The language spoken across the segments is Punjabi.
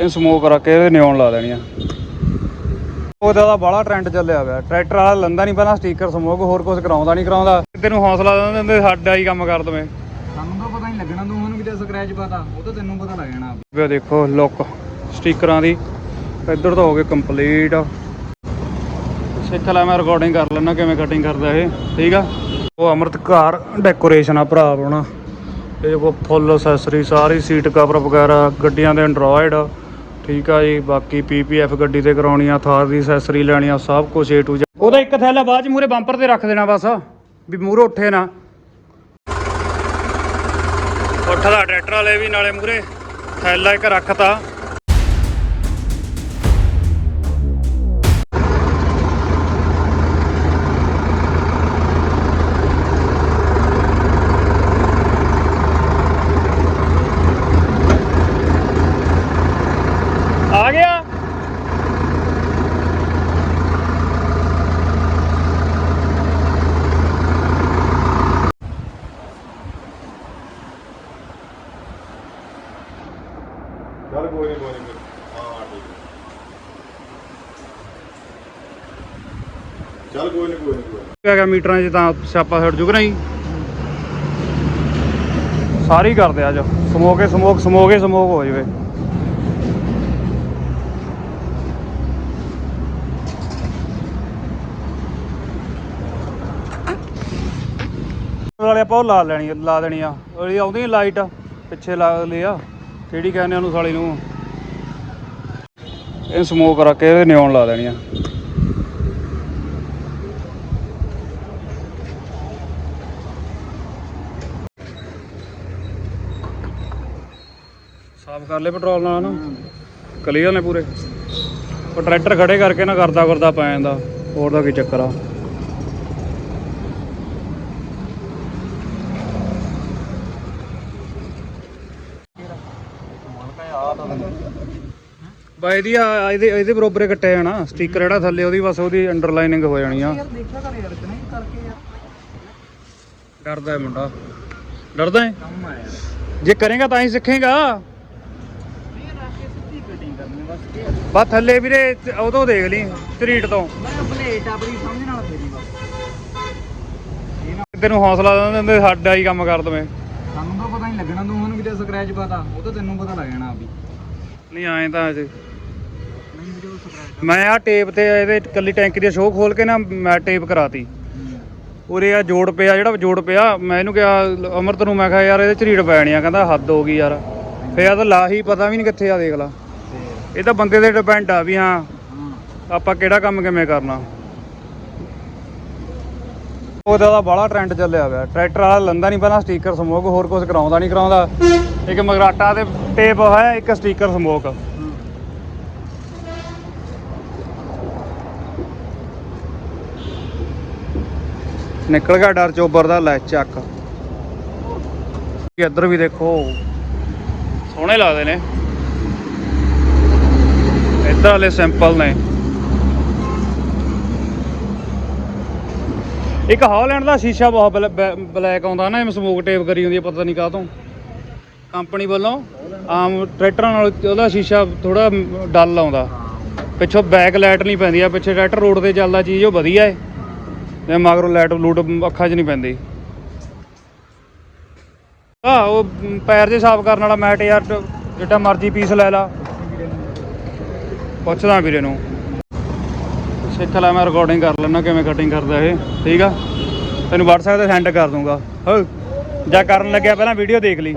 ਇਹ ਸਮੋਕ ਰੱਖ ਕੇ ਇਹਦੇ ਨਿਉਣ ਲਾ ਦੇਣੀਆਂ ਉਹਦਾ ਦਾ ਬੜਾ ਟ੍ਰੈਂਡ ਚੱਲਿਆ ਹੋਇਆ ਟਰੈਕਟਰ ਵਾਲਾ ਲੰਦਾ ਨਹੀਂ ਪਹਿਲਾਂ ਸਟicker ਸਮੋਕ ਹੋਰ ਕੁਝ ਕਰਾਉਂਦਾ ਨਹੀਂ ਕਰਾਉਂਦਾ। ਤੈਨੂੰ ਹੌਸਲਾ ਦਿੰਦੇ ਸਾਡਾ ਹੀ ਕੰਮ ਕਰ ਦਵੇਂ। ਸਾਨੂੰ ਤਾਂ ਪਤਾ ਨਹੀਂ ਲੱਗਣਾ ਤੂੰ ਉਹਨੂੰ ਕਿਤੇ ਸਕ੍ਰੈਚ ਪਤਾ। ਉਹ ਤਾਂ ਤੈਨੂੰ ਪਤਾ ਲੱਗ ਜਾਣਾ ਵੇ ਦੇਖੋ ਲੁੱਕ ਸਟickਰਾਂ ਦੀ। ਇੱਧਰ ਤਾਂ ਹੋ ਗਏ ਕੰਪਲੀਟ ਸਿੱਖ ਲੈ ਮੈਂ ਰਿਕਾਰਡਿੰਗ ਕਰ ਲੈਣਾ ਕਿਵੇਂ ਕਟਿੰਗ ਕਰਦਾ ਇਹ। ਠੀਕ ਆ? ਉਹ ਅਮਰਤਕਾਰ ਡੈਕੋਰੇਸ਼ਨ ਆ ਭਰਾ ਆਪਣਾ। ਇਹ ਕੋ ਫੁੱਲ ਅਸੈਸਰੀ ਸਾਰੀ ਸੀਟ ਕਵਰ ਵਗੈਰਾ ਗੱਡੀਆਂ ਦੇ ਐਂਡਰੋਇਡ ਠੀਕ ਆ ਜੀ, ਬਾਕੀ ਪੀਪੀਐਫ ਗੱਡੀ ਤੇ ਕਰਾਉਣੀ ਆ ਥਾਰ ਦੀ ਅਸੈਸਰੀ ਲੈਣੀ ਆ ਸਭ ਕੁਝ ਏ ਟੂ ਉਹਦਾ ਇੱਕ ਥੈਲਾ ਬਾਅਦ ਚ ਮੂਰੇ ਬੰਪਰ ਤੇ ਰੱਖ ਦੇਣਾ ਬਸ, ਵੀ ਮੂਰੇ ਉੱਠੇ ਨਾ। ਉੱਠਦਾ ਟਰੈਕਟਰ ਵਾਲੇ ਵੀ ਨਾਲੇ ਮੂਰੇ ਥੈਲਾ ਇੱਕ ਰੱਖਤਾ ਆ ਗਿਆ ਚੱਲ ਕੋਈ ਨਹੀਂ ਕੋਈ ਨਹੀਂ ਹਾਂ ਠੀਕ ਹੈ। ਚੱਲ ਕੋਈ ਨਹੀਂ ਕੋਈ ਨਹੀਂ ਕੋਈ ਮੀਟਰਾਂ 'ਚ ਤਾਂ ਸਿਆਪਾ ਛੱਡ ਜੂਗਾ ਨਹੀਂ? ਸਾਰੀ ਕਰਦੇ ਅੱਜ। ਸਮੋਕੇ, ਸਮੋਕ ਸਮੋਕੇ, ਸਮੋਕ ਹੋ ਜਵੇ। ਵਾਲੇ ਆਪਾਂ ਉਹ ਲਾ ਲੈਣੀ ਲਾ ਦੇਣੀ ਆ। ਉਹਦੀ ਆਉਂਦੀ ਲਾਈਟ, ਪਿੱਛੇ ਲਾ ਲਈ ਆ। ਕਿਹੜੀ ਕਹਿੰਦੇ ਉਹਨੂੰ ਸਾਲੀ ਨੂੰ? ਇਹ ਸਮੋਕ ਰੱਖ ਕੇ ਇਹਦੇ ਨਿਉਣ ਲਾ ਦੇਣੀ ਆ। ਸਾਫ਼ ਕਰ ਲੈ ਪੈਟਰੋਲ ਨਾਲ ਨਾ। ਕਲੀਅਰ ਨੇ ਪੂਰੇ। ਉਹ ਟਰੈਕਟਰ ਖੜੇ ਕਰਕੇ ਨਾ ਕਰਦਾ ਕਰਦਾ ਪੈ ਜਾਂਦਾ। ਹੋਰ ਦਾ ਕੀ ਚੱਕਰ ਆ? ਬਾਈ ਦੀ ਆ ਇਹਦੇ ਇਹਦੇ ਬਰੋਬਰੇ ਕੱਟਿਆ ਜਾਣਾ। ਸਟicker ਜਿਹੜਾ ਥੱਲੇ ਉਹਦੀ ਬਸ ਉਹਦੀ ਅੰਡਰਲਾਈਨਿੰਗ ਹੋ ਜਾਣੀ ਆ। ਡਰਦਾ ਹੈ ਮੁੰਡਾ। ਡਰਦਾ ਹੈ ਜੇ ਕਰੇਗਾ ਤਾਂ ਹੀ ਸਿੱਖੇਗਾ ਨਹੀਂ ਰੱਖ ਕੇ ਸਿੱਧੀ ਕਟਿੰਗ ਬਸ ਥੱਲੇ ਵੀਰੇ ਉਦੋਂ ਦੇਖ ਲਈ ਤਰੀਟ ਤੋਂ। ਮੈਂ ਪਲੇਟ ਆਪਣੀ ਸਮਝ ਨਾਲ ਫੇਰੀ ਬਸ ਇਹ ਨਾ ਤੈਨੂੰ ਹੌਸਲਾ ਦਿੰਦੇ ਹੁੰਦੇ ਸਾਡਾ ਹੀ ਕੰਮ ਕਰ ਦਵੇਂ। ਸਾਨੂੰ ਤਾਂ ਪਤਾ ਨਹੀਂ ਲੱਗਣਾ ਤੂੰ ਉਹਨੂੰ ਕਿਤੇ ਸਕ੍ਰੈਚ ਪਤਾ ਉਹ ਤਾਂ ਤੈਨੂੰ ਪਤਾ ਲੱਗ ਜਾਣਾ ਵੀ। ਨਹੀਂ ਆਏ ਤਾਂ ਅਜੇ। ਨਹੀਂ ਵੀਡੀਓ ਸਕ੍ਰੈਚ ਮੈਂ ਆ ਟੇਪ ਤੇ ਇਹਦੇ ਕੱਲੀ ਟੈਂਕੀ ਦੀ ਸ਼ੋਅ ਖੋਲ ਕੇ ਨਾ ਮੈਂ ਟੇਪ ਕਰਾਤੀ। ਉਰੇ ਆ ਜੋੜ ਪਿਆ ਜਿਹੜਾ ਜੋੜ ਪਿਆ ਮੈਂ ਇਹਨੂੰ ਕਿਹਾ ਅਮਰਤ ਨੂੰ ਮੈਂ ਕਿਹਾ ਯਾਰ ਇਹਦੇ ਝਰੀੜ ਪੈਣੀ ਆ। ਕਹਿੰਦਾ ਹੱਦ ਹੋ ਗਈ ਯਾਰ। ਫੇਰ ਆ ਤਾਂ ਲਾਹੀ ਪਤਾ ਵੀ ਨਹੀਂ ਕਿੱਥੇ ਆ ਦੇਖ ਲਾ। ਇਹ ਤਾਂ ਬੰਦੇ ਤੇ ਡਿਪੈਂਡ ਆ ਵੀ ਹਾਂ ਆਪਾਂ ਕਿਹੜਾ ਕੰਮ ਕਿਵੇਂ ਕਰਨਾ। ਉਹਦਾ ਦਾ ਬੜਾ ਟ੍ਰੈਂਡ ਚੱਲਿਆ ਹੋਇਆ ਟਰੈਕਟਰ ਵਾਲਾ ਲੰਦਾ ਨਹੀਂ ਪਹਿਲਾਂ ਸਟicker ਸਮੋਕ ਹੋਰ ਕੁਝ ਕਰਾਉਂਦਾ ਨਹੀਂ ਕਰਾਉਂਦਾ। ਇੱਕ ਮਗਰਾਟਾ ਤੇ ਟੇਪ ਹੈ ਇੱਕ ਸਟicker ਸਮੋਕ ਨਿਕਲ ਗਿਆ ਡਰ ਚੋਬਰ ਦਾ ਲੈ ਚੱਕ। ਇੱਧਰ ਵੀ ਦੇਖੋ। ਸੋਹਣੇ ਲੱਗਦੇ ਨੇ। ਇੱਧਰ ਵਾਲੇ ਸਿੰਪਲ ਨੇ। ਇੱਕ ਹਾਲੈਂਡ ਦਾ ਸ਼ੀਸ਼ਾ ਬਹੁਤ ਬਲੈਕ ਆਉਂਦਾ ਨਾ ਇਹ ਸਮੋਕ ਟੇਪ ਕਰੀ ਹੁੰਦੀ ਹੈ ਪਤਾ ਨਹੀਂ ਕਾਹਤੋਂ। ਕੰਪਨੀ ਵੱਲੋਂ ਆਮ ਟਰੈਕਟਰਾਂ ਨਾਲ ਉਹਦਾ ਸ਼ੀਸ਼ਾ ਥੋੜਾ ਡਲ ਆਉਂਦਾ। ਪਿੱਛੋਂ ਬੈਕ ਲਾਈਟ ਨਹੀਂ ਪੈਂਦੀ ਆ, ਪਿੱਛੇ ਟਰੈਕਟਰ ਰੋਡ ਤੇ ਚੱਲਦਾ ਚੀਜ਼, ਉਹ ਵਧੀਆ ਏ। ਤੇ ਮਗਰੋਂ ਲਾਈਟ ਲੂਟ ਅੱਖਾਂ 'ਚ ਨਹੀਂ ਪੈਂਦੀ। ਆ ਉਹ ਪੈਰ ਜੇ ਸਾਫ਼ ਕਰਨ ਵਾਲਾ ਮੈਟ ਯਾਰ ਟ- ਜਿੱਡਾ ਮਰਜ਼ੀ ਪੀਸ ਲੈ ਲਾ। ਪੁੱਛਦਾ ਵੀਰੇ ਨੂੰ। ਸਿੱਖ ਲੈ ਮੈਂ ਰਿਕਾਰਡਿੰਗ ਕਰ ਲੈਣਾ ਕਿਵੇਂ ਕਟਿੰਗ ਕਰਦਾ ਇਹ, ਠੀਕ ਆ? ਤੈਨੂੰ WhatsApp ਤੇ ਸੈਂਡ ਕਰ ਦੂੰਗਾ। ਹੋ, ਜਾਂ ਕਰਨ ਲੱਗਿਆ ਪਹਿਲਾਂ ਵੀਡੀਓ ਦੇਖ ਲਈ।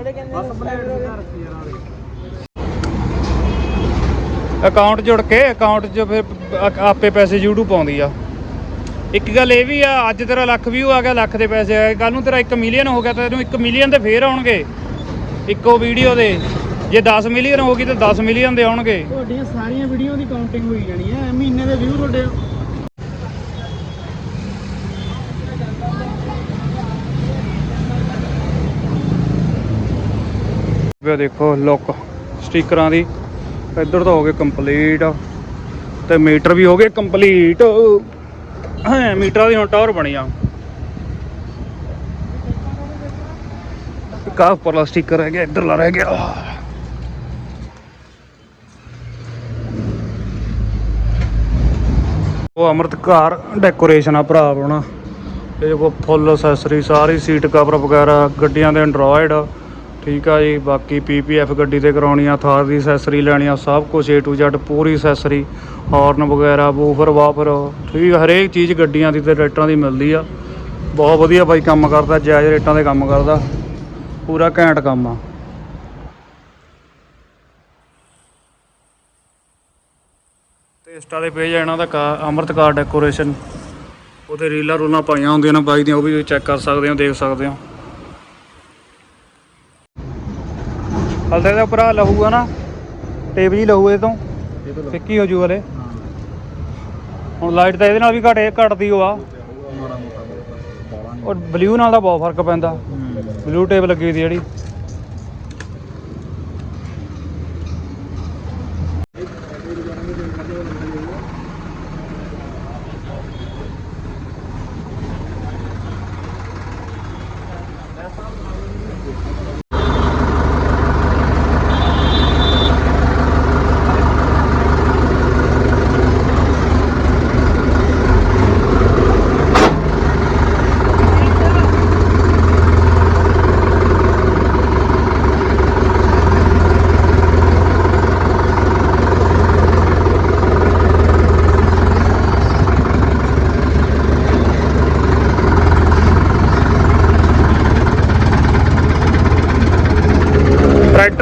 ਅਕਾਊਂਟ ਜੁੜ ਕੇ ਅਕਾਊਂਟ 'ਚ ਫਿਰ ਆਪੇ ਪੈਸੇ YouTube ਪਾਉਂਦੀ ਆ। ਇੱਕ ਗੱਲ ਇਹ ਵੀ ਆ, ਅੱਜ ਤੇਰਾ ਲੱਖ ਵਿਊ ਆ ਗਿਆ, ਲੱਖ ਦੇ ਪੈਸੇ ਆਏ ਕੱਲ ਨੂੰ ਤੇਰਾ 1 ਮਿਲੀਅਨ ਹੋ ਗਿਆ ਤਾਂ ਤੈਨੂੰ 1 ਮਿਲੀਅਨ ਦੇ ਫੇਰ ਆਉਣਗੇ। ਇੱਕੋ ਵੀਡੀਓ ਦੇ। ਜੇ 10 ਮਿਲੀਅਨ ਹੋ ਗਈ ਤਾਂ 10 ਮਿਲੀਅਨ ਦੇ ਆਉਣਗੇ। ਤੁਹਾਡੀਆਂ ਸਾਰੀਆਂ ਵੀਡੀਓ ਦੀ ਕਾਊਂਟਿੰਗ ਹੋਈ ਜਾਣੀ ਹੈ ਮਹੀਨੇ ਦੇ ਵਿਊ ਤੁਹਾਡੇ ਵੇ ਦੇਖੋ ਲੁੱਕ ਸਟickਰਾਂ ਦੀ। ਇੱਧਰ ਤਾਂ ਹੋ ਗਏ ਕੰਪਲੀਟ ਤੇ ਮੀਟਰ ਵੀ ਹੋ ਗਏ ਕੰਪਲੀਟ ਹਾਂ ਮੀਟਰਾਂ ਦੀ ਹੁਣ ਟਾਵਰ ਬਣੀ ਆ। ਕਾਹ ਉੱਪਰਲਾ ਸਟicker ਰਹਿ ਗਿਆ ਇੱਧਰਲਾ ਰਹਿ ਗਿਆ। ਉਹ ਅਮਰਤਕਾਰ ਡੈਕੋਰੇਸ਼ਨ ਆ ਭਰਾ ਆਪਣਾ। ਇਹ ਕੋ ਫੁੱਲ ਅਸੈਸਰੀ ਸਾਰੀ ਸੀਟ ਕਵਰ ਵਗੈਰਾ, ਗੱਡੀਆਂ ਦੇ ਐਂਡਰੋਇਡ ਠੀਕ ਆ ਜੀ। ਬਾਕੀ ਪੀਪੀਐਫ ਗੱਡੀ ਤੇ ਕਰਾਉਣੀ ਆ, ਥਾਰ ਦੀ ਅਸੈਸਰੀ ਲੈਣੀ ਆ, ਸਭ ਕੁਝ A to Z, ਪੂਰੀ ਅਸੈਸਰੀ ਹਾਰਨ ਵਗੈਰਾ ਬੂਫਰ ਵਾਫਰ ਠੀਕ ਹਰੇਕ ਚੀਜ਼ ਗੱਡੀਆਂ ਦੀ ਤੇ ਰੇਟਾਂ ਦੀ ਮਿਲਦੀ ਆ। ਬਹੁਤ ਵਧੀਆ ਬਾਈ ਕੰਮ ਕਰਦਾ, ਜਾਇਜ਼ ਰੇਟਾਂ ਦੇ ਕੰਮ ਕਰਦਾ। ਪੂਰਾ ਘੈਂਟ ਕੰਮ ਆ। ਤੇ ਇੰਸਟਾ ਦੇ ਪੇਜ ਇਹਨਾਂ ਦਾ ਅੰਮ੍ਰਿਤਕਾਰ ਡੈਕੋਰੇਸ਼ਨ ਉਹਦੇ ਰੀਲਾਂ ਰੂਲਾਂ ਪਾਈਆਂ ਹੁੰਦੀਆਂ ਨੇ ਬਾਈ ਦੀਆਂ ਉਹ ਵੀ ਚੈੱਕ ਕਰ ਸਕਦੇ ਹੋ ਦੇਖ ਸਕਦੇ ਹੋ। ਹਲਦੇ ਦੇ ਉੱਪਰ ਆ ਨਾ ਟੇਪ ਜੀ ਲਹੂ ਇਹ ਤੋਂ ਫਿੱਕੀ ਹੋ ਜੂ ਹਲੇ। ਹੁਣ ਲਾਈਟ ਤਾਂ ਇਹਦੇ ਨਾਲ ਵੀ ਘਟੇ ਘਟਦੀ ਉਹ ਆ। ਉਹ ਬਲੂ ਨਾਲ ਤਾਂ ਬਹੁਤ ਫ਼ਰਕ ਪੈਂਦਾ। ਬਲੂ ਟੇਪ ਲੱਗੀ ਦੀ ਜਿਹੜੀ।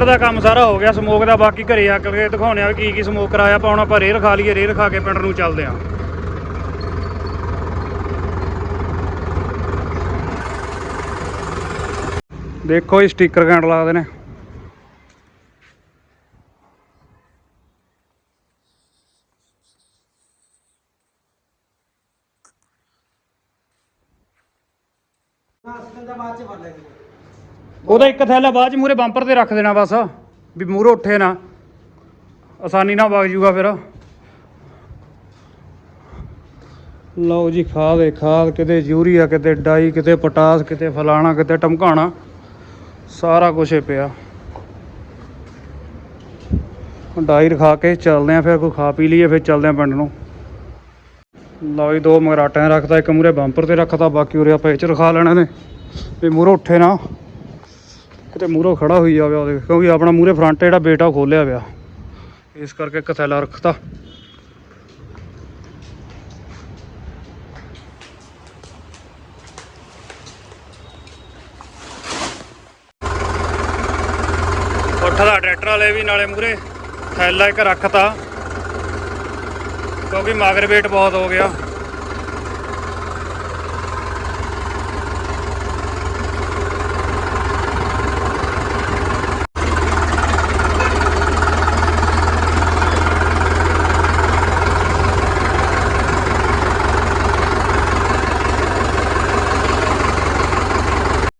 ਟਰੈਕਟਰ ਦਾ ਕੰਮ ਸਾਰਾ ਹੋ ਗਿਆ ਸਮੋਕ ਦਾ ਬਾਕੀ ਘਰੇ ਆ ਕੇ ਦਿਖਾਉਣੇ ਆ ਕੀ ਕੀ ਸਮੋਕ ਕਰਾਇਆ ਪਾਉਣਾ ਆਪਾਂ ਰੇਰ ਖਾ ਲਈਏ, ਰੇਹ ਖਾ ਕੇ ਪਿੰਡ ਨੂੰ ਚੱਲਦੇ ਆ। ਦੇਖੋ ਇਹ ਸਟicker ਘੈਂਟ ਲੱਗਦੇ ਨੇ ਬਾਅਦ ਚ ਫੜ ਲੈਂਗੇ ਉਹਦਾ ਇੱਕ ਥੈਲਾ ਬਾਅਦ ਚ ਮੂਰੇ ਬੰਪਰ ਤੇ ਰੱਖ ਦੇਣਾ ਬਸ, ਵੀ ਮੂਹਰੇ ਉੱਠੇ ਨਾ। ਆਸਾਨੀ ਨਾਲ ਵਗ ਜੂਗਾ ਫਿਰ। ਲਓ ਜੀ, ਖਾਦ ਏ, ਖਾਦ ਕਿਤੇ ਯੂਰੀਆ, ਕਿਤੇ ਡਾਈ, ਕਿਤੇ ਪੋਟਾਸ, ਕਿਤੇ ਫਲਾਣਾ, ਕਿਤੇ ਟਮਕਾਣਾ ਸਾਰਾ ਕੁਝ ਏ ਪਿਆ। ਡਾਈ ਰਖਾ ਕੇ ਚੱਲਦੇ ਆ, ਫਿਰ ਕੋਈ ਖਾ ਪੀ ਲਈਏ, ਫਿਰ ਚੱਲਦੇ ਆ ਪਿੰਡ ਨੂੰ। ਲਓ ਜੀ, ਦੋ ਮਗਰਾਟਿਆਂ ਰੱਖਤਾ, ਇੱਕ ਮੂਰੇ ਬੰਪਰ ਤੇ ਰੱਖਤਾ, ਬਾਕੀ ਉਰੇ ਆਪਾਂ ਇਹ ਚ ਰਖਾ ਲੈਣੇ ਨੇ, ਵੀ ਮੂਹਰੇ ਉੱਠੇ ਨਾ। ਕਿਤੇ ਮੂਹਰੋਂ ਖੜਾ ਹੋਈ ਜਾਵੇ ਉਹਦੇ, ਕਿਉਂਕਿ ਆਪਣਾ ਮੂਹਰੇ ਫਰੰਟ ਜਿਹੜਾ ਬੇਟਾ ਖੋਲਿਆ ਪਿਆ। ਇਸ ਕਰਕੇ ਇੱਕ ਥੈਲਾ ਰੱਖਤਾ। ਉੱਠਦਾ ਟਰੈਕਟਰ ਵਾਲੇ ਵੀ ਨਾਲੇ ਮੂਹਰੇ, ਥੈਲਾ ਇੱਕ ਰੱਖਤਾ। ਕਿਉਂਕਿ ਮਗਰ ਵੇਟ ਬਹੁਤ ਹੋ ਗਿਆ।